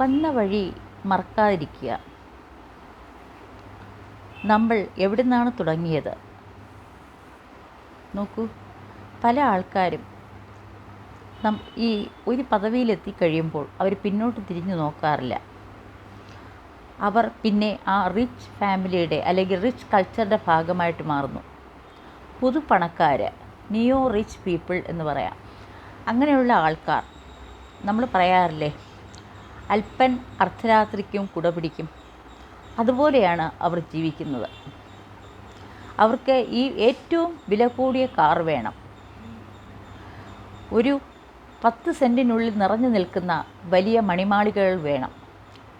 വന്ന വഴി മറക്കാതിരിക്കുക. നമ്മൾ എവിടെ നിന്നാണ് തുടങ്ങിയത്? നോക്കൂ പല ആൾക്കാരും നം ഈ ഒരു പദവിയിലെത്തി കഴിയുമ്പോൾ അവർ പിന്നോട്ട് തിരിഞ്ഞു നോക്കാറില്ല. അവർ പിന്നെ ആ റിച്ച് ഫാമിലിയുടെ അല്ലെങ്കിൽ റിച്ച് കൾച്ചറുടെ ഭാഗമായിട്ട് മാറുന്നു. പുതുപണക്കാർ നിയോ റിച്ച് പീപ്പിൾ എന്ന് പറയാം. അങ്ങനെയുള്ള ആൾക്കാർ നമ്മൾ പറയാറില്ലേ അല്പൻ അർദ്ധരാത്രിക്കും കുടപിടിക്കും. അതുപോലെയാണ് അവർ ജീവിക്കുന്നത്. അവർക്ക് ഈ ഏറ്റവും വില കൂടിയ കാർ വേണം. ഒരു പത്ത് സെന്റിനുള്ളിൽ നിറഞ്ഞു നിൽക്കുന്ന വലിയ മണിമാളികകൾ വേണം.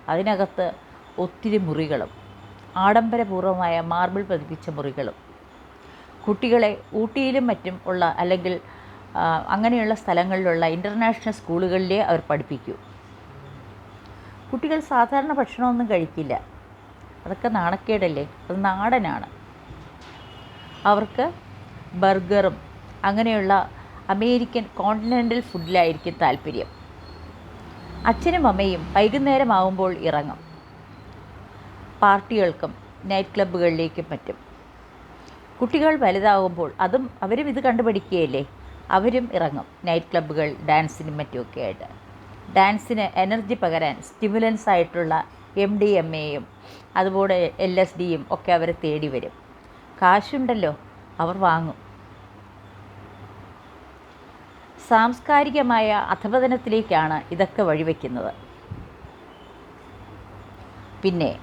അതിനകത്ത് ഒത്തിരി മുറികളും ആഡംബരപൂർവമായ മാർബിൾ പതിപ്പിച്ച മുറികളും കുട്ടികളെ ഊട്ടിയിലും മറ്റും ഉള്ള അല്ലെങ്കിൽ അങ്ങനെയുള്ള സ്ഥലങ്ങളിലുള്ള ഇന്റർനാഷണൽ സ്കൂളുകളിലേ അവർ പഠിപ്പിക്കൂ. കുട്ടികൾ സാധാരണ ഭക്ഷണമൊന്നും കഴിക്കില്ല. അതൊക്കെ നാണക്കേടല്ലേ? അത് നാടനാണ്. അവർക്ക് ബർഗറും അങ്ങനെയുള്ള അമേരിക്കൻ കോണ്ടിനെന്റൽ ഫുഡിലായിരിക്കും താല്പര്യം. അച്ഛനും അമ്മയും വൈകുന്നേരം വൈകുന്നേരമാവുമ്പോൾ ഇറങ്ങും. പാർട്ടികൾക്കും നൈറ്റ് ക്ലബ്ബുകളിലേക്കും മറ്റും കുട്ടികൾ വലുതാകുമ്പോൾ അതും അവരും ഇത് കണ്ടുപഠിക്കുകയല്ലേ? അവരും ഇറങ്ങും. നൈറ്റ് ക്ലബ്ബുകൾ ഡാൻസിനും മറ്റുമൊക്കെ ആയിട്ട്. ഡാൻസിന് എനർജി പകരാൻ സ്റ്റിമുലൻസ് ആയിട്ടുള്ള എം ഡി എം എയും അതുപോലെ എൽ എസ് ഡിയും ഒക്കെ അവരെ തേടി വരും. കാശുണ്ടല്ലോ അവർ വാങ്ങും. സാംസ്കാരികമായ അധപതനത്തിലേക്കാണ് ഇതൊക്കെ വഴിവെക്കുന്നത്. പിന്നെ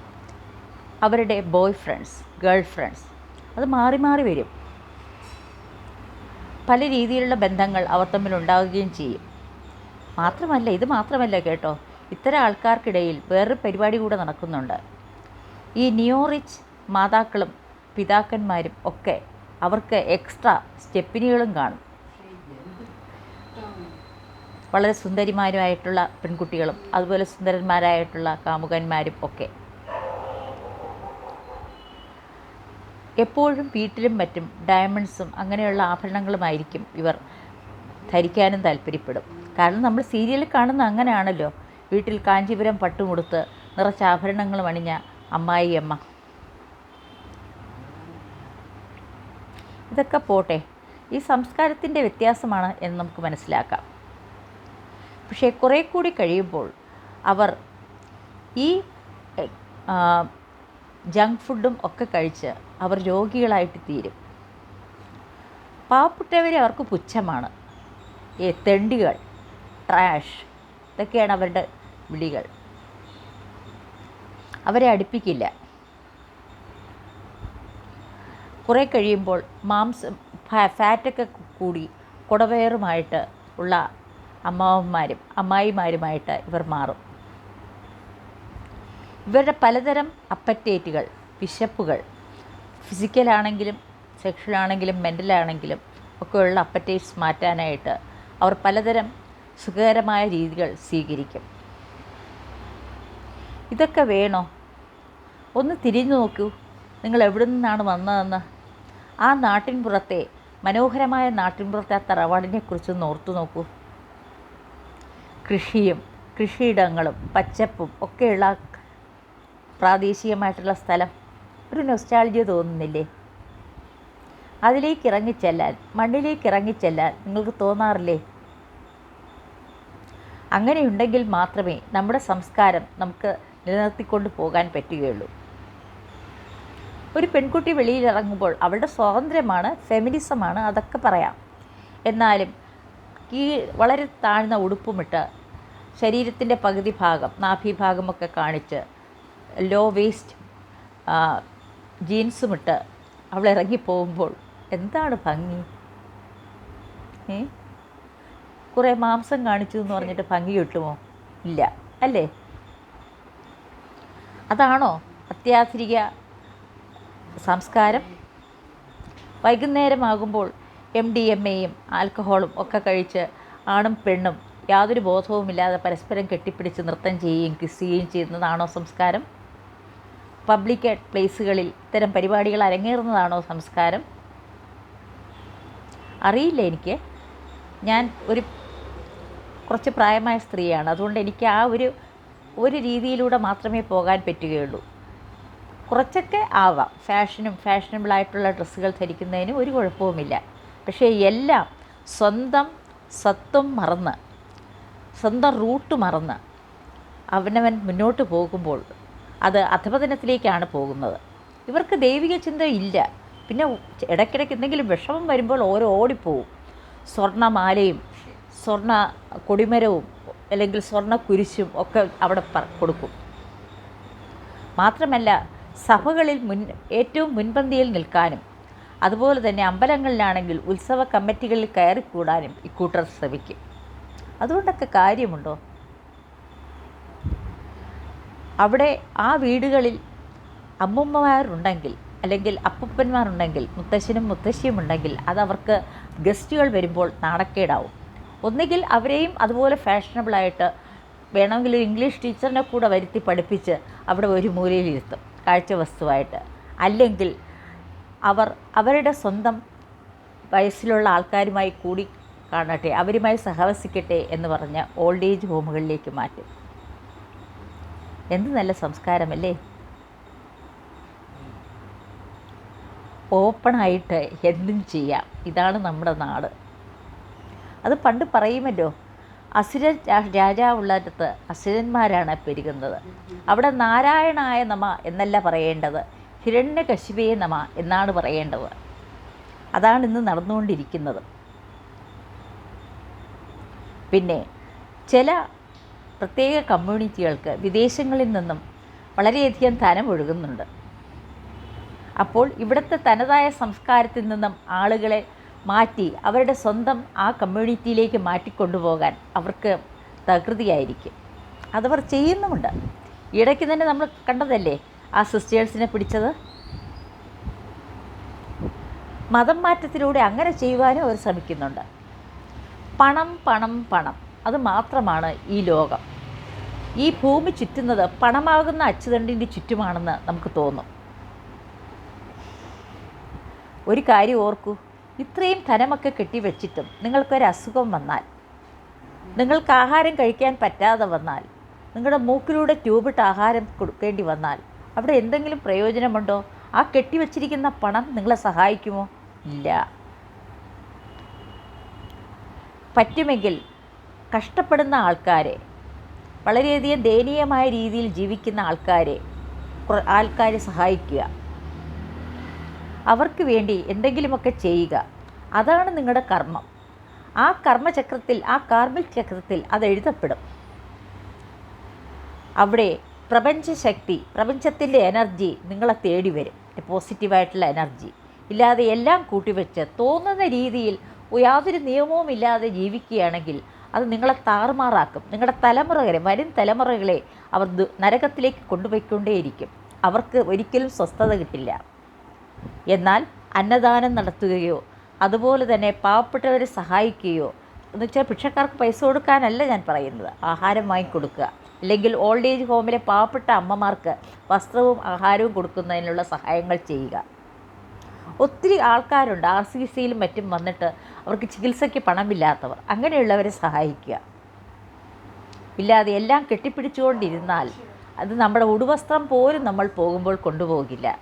അവരുടെ ബോയ് ഫ്രണ്ട്സ് ഗേൾ ഫ്രണ്ട്സ് അത് മാറി മാറി വരും. പല രീതിയിലുള്ള ബന്ധങ്ങൾ അവർ തമ്മിൽ ഉണ്ടാവുകയും ചെയ്യും. മാത്രമല്ല ഇത് മാത്രമല്ല കേട്ടോ ഇത്തരം ആൾക്കാർക്കിടയിൽ വേറൊരു പരിപാടി കൂടെ നടക്കുന്നുണ്ട്. ഈ നിയോറിച്ച് മാതാക്കളും പിതാക്കന്മാരും ഒക്കെ അവർക്ക് എക്സ്ട്രാ സ്റ്റെപ്പിനികളും കാണും. വളരെ സുന്ദരിമാരുമായിട്ടുള്ള പെൺകുട്ടികളും അതുപോലെ സുന്ദരന്മാരായിട്ടുള്ള കാമുകന്മാരും ഒക്കെ. എപ്പോഴും വീട്ടിലും മറ്റും ഡയമണ്ട്സും അങ്ങനെയുള്ള ആഭരണങ്ങളുമായിരിക്കും ഇവർ ധരിക്കാനും താല്പര്യപ്പെടും. കാരണം നമ്മൾ സീരിയലിൽ കാണുന്ന അങ്ങനെയാണല്ലോ. വീട്ടിൽ കാഞ്ചീപുരം പട്ടുമുടുത്ത് നിറച്ച ആഭരണങ്ങളും അണിഞ്ഞ അമ്മായി അമ്മ. ഇതൊക്കെ പോട്ടെ. ഈ സംസ്കാരത്തിന്റെ വ്യത്യാസമാണ് എന്ന് നമുക്ക് മനസ്സിലാക്കാം. പക്ഷേ കുറേ കൂടി കഴിയുമ്പോൾ അവർ ഈ ജങ്ക് ഫുഡും ഒക്കെ കഴിച്ച് അവർ രോഗികളായിട്ട് തീരും. പാവപ്പെട്ടവരെ അവർക്ക് പുച്ഛമാണ്. ഏ തെണ്ടികൾ ട്രാഷ് ഇതൊക്കെയാണ് അവരുടെ വിളികൾ. അവരെ അടുപ്പിക്കില്ല. കുറേ കഴിയുമ്പോൾ മാംസം ഫാറ്റൊക്കെ കൂടി കുടവയറുമായിട്ട് ഉള്ള അമ്മാവന്മാരും അമ്മായിമാരുമായിട്ട് ഇവർ മാറും. ഇവരുടെ പലതരം അപ്പറ്റേറ്റുകൾ വിശപ്പുകൾ ഫിസിക്കലാണെങ്കിലും സെക്ഷലാണെങ്കിലും മെന്റലാണെങ്കിലും ഒക്കെയുള്ള അപ്പറ്റേറ്റ്സ് മാറ്റാനായിട്ട് അവർ പലതരം സുഖകരമായ രീതികൾ സ്വീകരിക്കും. ഇതൊക്കെ വേണോ? ഒന്ന് തിരിഞ്ഞു നോക്കൂ. നിങ്ങൾ എവിടെ നിന്നാണ് വന്നതെന്ന്. ആ നാട്ടിൻപുറത്തെ മനോഹരമായ നാട്ടിൻപുറത്തെ ആ തറവാടിനെക്കുറിച്ച് ഓർത്തു നോക്കൂ. കൃഷിയും കൃഷിയിടങ്ങളും പച്ചപ്പും ഒക്കെയുള്ള പ്രാദേശികമായിട്ടുള്ള സ്ഥലം. ഒരു നൊസ്റ്റാൾജിയ തോന്നുന്നില്ലേ? അതിലേക്ക് ഇറങ്ങിച്ചെല്ലാൻ മണ്ണിലേക്ക് ഇറങ്ങിച്ചെല്ലാൻ നിങ്ങൾക്ക് തോന്നാറില്ലേ? അങ്ങനെയുണ്ടെങ്കിൽ മാത്രമേ നമ്മുടെ സംസ്കാരം നമുക്ക് നിലനിർത്തിക്കൊണ്ട് പോകാൻ പറ്റുകയുള്ളൂ. ഒരു പെൺകുട്ടി വെളിയിൽ ഇറങ്ങുമ്പോൾ അവളുടെ സ്വാതന്ത്ര്യമാണ് ഫെമിനിസമാണ് അതൊക്കെ പറയാം. എന്നാലും ഈ വളരെ താഴ്ന്ന ഉടുപ്പുമിട്ട് ശരീരത്തിന്റെ പകുതി ഭാഗം നാഭിഭാഗമൊക്കെ കാണിച്ച് ലോ വേസ്റ്റ് ജീൻസും ജീൻസുമിട്ട് അവൾ ഇറങ്ങി പോകുമ്പോൾ എന്താണ് ഭംഗി? ഏ? കുറേ മാംസം കാണിച്ചു എന്ന് പറഞ്ഞിട്ട് ഭംഗി കിട്ടുമോ? ഇല്ല അല്ലേ? അതാണോ അത്യാധുനിക സംസ്കാരം? വൈകുന്നേരമാകുമ്പോൾ എം ഡി എം എയും ആൽക്കഹോളും ഒക്കെ കഴിച്ച് ആണും പെണ്ണും യാതൊരു ബോധവുമില്ലാതെ പരസ്പരം കെട്ടിപ്പിടിച്ച് നൃത്തം ചെയ്യുകയും കിസ് ചെയ്യുകയും ചെയ്യുന്നതാണോ സംസ്കാരം? പബ്ലിക് പ്ലേസുകളിൽ ഇത്തരം പരിപാടികൾ അരങ്ങേറുന്നതാണോ സംസ്കാരം? അറിയില്ല എനിക്ക്. ഞാൻ ഒരു കുറച്ച് പ്രായമായ സ്ത്രീയാണ്. അതുകൊണ്ട് എനിക്ക് ആ ഒരു ഒരു രീതിയിലൂടെ മാത്രമേ പോകാൻ പറ്റുകയുള്ളൂ. കുറച്ചൊക്കെ ആവാം. ഫാഷനും ഫാഷനബിളായിട്ടുള്ള ഡ്രസ്സുകൾ ധരിക്കുന്നതിന് ഒരു കുഴപ്പവുമില്ല. പക്ഷേ എല്ലാം സ്വന്തം സ്വത്വം മറന്ന് സ്വന്തം റൂട്ട് മറന്ന് അവനവൻ മുന്നോട്ട് പോകുമ്പോൾ അത് അധപതനത്തിലേക്കാണ് പോകുന്നത്. ഇവർക്ക് ദൈവിക ചിന്ത ഇല്ല. പിന്നെ ഇടയ്ക്കിടയ്ക്ക് എന്തെങ്കിലും വിഷമം വരുമ്പോൾ ഓരോ ഓടിപ്പോവും. സ്വർണമാലയും സ്വർണ കൊടിമരവും അല്ലെങ്കിൽ സ്വർണ കുരിശും ഒക്കെ അവിടെ കൊടുക്കും. മാത്രമല്ല സഭകളിൽ മുൻ ഏറ്റവും മുൻപന്തിയിൽ നിൽക്കാനും അതുപോലെ തന്നെ അമ്പലങ്ങളിലാണെങ്കിൽ ഉത്സവ കമ്മിറ്റികളിൽ കയറിക്കൂടാനും ഇക്കൂട്ടർ ശ്രമിക്കും. അതുകൊണ്ടൊക്കെ കാര്യമുണ്ടോ? അവിടെ ആ വീടുകളിൽ അമ്മുമ്മമാരുണ്ടെങ്കിൽ അല്ലെങ്കിൽ അപ്പൂപ്പന്മാരുണ്ടെങ്കിൽ മുത്തശ്ശനും മുത്തശ്ശിയും ഉണ്ടെങ്കിൽ അതവർക്ക് ഗസ്റ്റുകൾ വരുമ്പോൾ നാണക്കേടാവും. ഒന്നുകിൽ അവരെയും അതുപോലെ ഫാഷനബിളായിട്ട് വേണമെങ്കിൽ ഒരു ഇംഗ്ലീഷ് ടീച്ചറിനെ കൂടെ വരുത്തി പഠിപ്പിച്ച് അവിടെ ഒരു മൂലയിലിരുത്തും കാഴ്ച വസ്തുവായിട്ട്. അല്ലെങ്കിൽ അവർ അവരുടെ സ്വന്തം വയസ്സിലുള്ള ആൾക്കാരുമായി കൂടി കാണട്ടെ അവരുമായി സഹവസിക്കട്ടെ എന്ന് പറഞ്ഞ് ഓൾഡ് ഏജ് ഹോമുകളിലേക്ക് മാറ്റും. എന്ത് നല്ല സംസ്കാരമല്ലേ? ഓപ്പണായിട്ട് എന്തും ചെയ്യാം. ഇതാണ് നമ്മുടെ നാട്. അത് പണ്ട് പറയുമല്ലോ അസുര രാജാവുള്ളിടത്ത് അസുരന്മാരാണ് പെരുകുന്നത്. അവിടെ നാരായണായ നമ എന്നല്ല പറയേണ്ടത് ഹിരണ്യകശിപേ നമ എന്നാണ് പറയേണ്ടത്. അതാണ് ഇന്ന് നടന്നുകൊണ്ടിരിക്കുന്നത്. പിന്നെ ചില പ്രത്യേക കമ്മ്യൂണിറ്റികൾക്ക് വിദേശങ്ങളിൽ നിന്നും വളരെയധികം ധനം ഒഴുകുന്നുണ്ട്. അപ്പോൾ ഇവിടുത്തെ തനതായ സംസ്കാരത്തിൽ നിന്നും ആളുകളെ മാറ്റി അവരുടെ സ്വന്തം ആ കമ്മ്യൂണിറ്റിയിലേക്ക് മാറ്റിക്കൊണ്ടുപോകാൻ അവർക്ക് തകൃതിയായിരിക്കും. അതവർ ചെയ്യുന്നുമുണ്ട്. ഇടയ്ക്ക് തന്നെ നമ്മൾ കണ്ടതല്ലേ ആ സിസ്റ്റേഴ്സിനെ പിടിച്ചത്? മതം മാറ്റത്തിലൂടെ അങ്ങനെ ചെയ്യുവാനും അവർ ശ്രമിക്കുന്നുണ്ട്. പണം പണം പണം. അത് മാത്രമാണ് ഈ ലോകം. ഈ ഭൂമി ചുറ്റുന്നത് പണമാകുന്ന അച്ചുതണ്ടിന്റെ ചുറ്റുമാണെന്ന് നമുക്ക് തോന്നും. ഒരു കാര്യം ഓർക്കൂ ഇത്രയും ധനമൊക്കെ കെട്ടിവെച്ചിട്ടും നിങ്ങൾക്കൊരു അസുഖം വന്നാൽ നിങ്ങൾക്ക് ആഹാരം കഴിക്കാൻ പറ്റാതെ വന്നാൽ നിങ്ങളുടെ മൂക്കിലൂടെ ട്യൂബിട്ട് ആഹാരം കൊടുക്കേണ്ടി വന്നാൽ അവിടെ എന്തെങ്കിലും പ്രയോജനമുണ്ടോ? ആ കെട്ടിവെച്ചിരിക്കുന്ന പണം നിങ്ങളെ സഹായിക്കുമോ? ഇല്ല. പറ്റുമെങ്കിൽ കഷ്ടപ്പെടുന്ന ആൾക്കാരെ വളരെയധികം ദയനീയമായ രീതിയിൽ ജീവിക്കുന്ന ആൾക്കാരെ ആൾക്കാരെ സഹായിക്കുക. അവർക്ക് വേണ്ടി എന്തെങ്കിലുമൊക്കെ ചെയ്യുക. അതാണ് നിങ്ങളുടെ കർമ്മം. ആ കർമ്മചക്രത്തിൽ ആ കാർമിക് ചക്രത്തിൽ അത് എഴുതപ്പെടും. അവിടെ പ്രപഞ്ചശക്തി പ്രപഞ്ചത്തിന്റെ എനർജി നിങ്ങളെ തേടി വരും. പോസിറ്റീവായിട്ടുള്ള എനർജി. ഇല്ലാതെ എല്ലാം കൂട്ടിവെച്ച് തോന്നുന്ന രീതിയിൽ യാതൊരു നിയമവും ഇല്ലാതെ ജീവിക്കുകയാണെങ്കിൽ അത് നിങ്ങളെ താറുമാറാക്കും. നിങ്ങളുടെ തലമുറകളെ വരും തലമുറകളെ അവർ നരകത്തിലേക്ക് കൊണ്ടുപോയിക്കൊണ്ടേയിരിക്കും. അവർക്ക് ഒരിക്കലും സ്വസ്ഥത കിട്ടില്ല. എന്നാൽ അന്നദാനം നടത്തുകയോ അതുപോലെ തന്നെ പാവപ്പെട്ടവരെ സഹായിക്കുകയോ എന്ന് വെച്ചാൽ ഭിക്ഷക്കാർക്ക് പൈസ കൊടുക്കാനല്ല ഞാൻ പറയുന്നത്. ആഹാരം വാങ്ങിക്കൊടുക്കുക. അല്ലെങ്കിൽ ഓൾഡ് ഏജ് ഹോമിലെ പാവപ്പെട്ട അമ്മമാർക്ക് വസ്ത്രവും ആഹാരവും കൊടുക്കുന്നതിനുള്ള സഹായങ്ങൾ ചെയ്യുക. ഒത്തിരി ആൾക്കാരുണ്ട് ആർ സി സിയിലും മറ്റും വന്നിട്ട് അവർക്ക് ചികിത്സയ്ക്ക് പണമില്ലാത്തവർ. അങ്ങനെയുള്ളവരെ സഹായിക്കുക. ഇല്ലാതെ എല്ലാം കെട്ടിപ്പിടിച്ചുകൊണ്ടിരുന്നാൽ അത് നമ്മുടെ ഉടുവസ്ത്രം പോലും നമ്മൾ പോകുമ്പോൾ കൊണ്ടുപോകില്ല.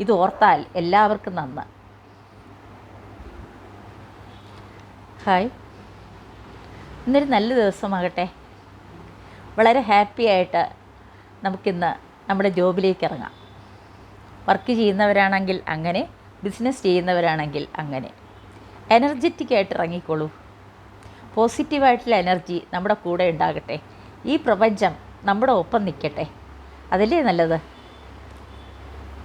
ഇത് ഓർത്താൽ എല്ലാവർക്കും നന്ന്. ഹായ്. ഇന്നൊരു നല്ല ദിവസമാകട്ടെ. വളരെ ഹാപ്പി ആയിട്ട് നമുക്കിന്ന് നമ്മുടെ ജോബിലേക്ക് ഇറങ്ങാം. വർക്ക് ചെയ്യുന്നവരാണെങ്കിൽ അങ്ങനെ ബിസിനസ് ചെയ്യുന്നവരാണെങ്കിൽ അങ്ങനെ. എനർജറ്റിക് ആയിട്ട് ഇറങ്ങിക്കോളൂ. പോസിറ്റീവായിട്ടുള്ള എനർജി നമ്മുടെ കൂടെ ഉണ്ടാകട്ടെ. ഈ പ്രപഞ്ചം നമ്മുടെ ഒപ്പം നിൽക്കട്ടെ. അതല്ലേ നല്ലത്?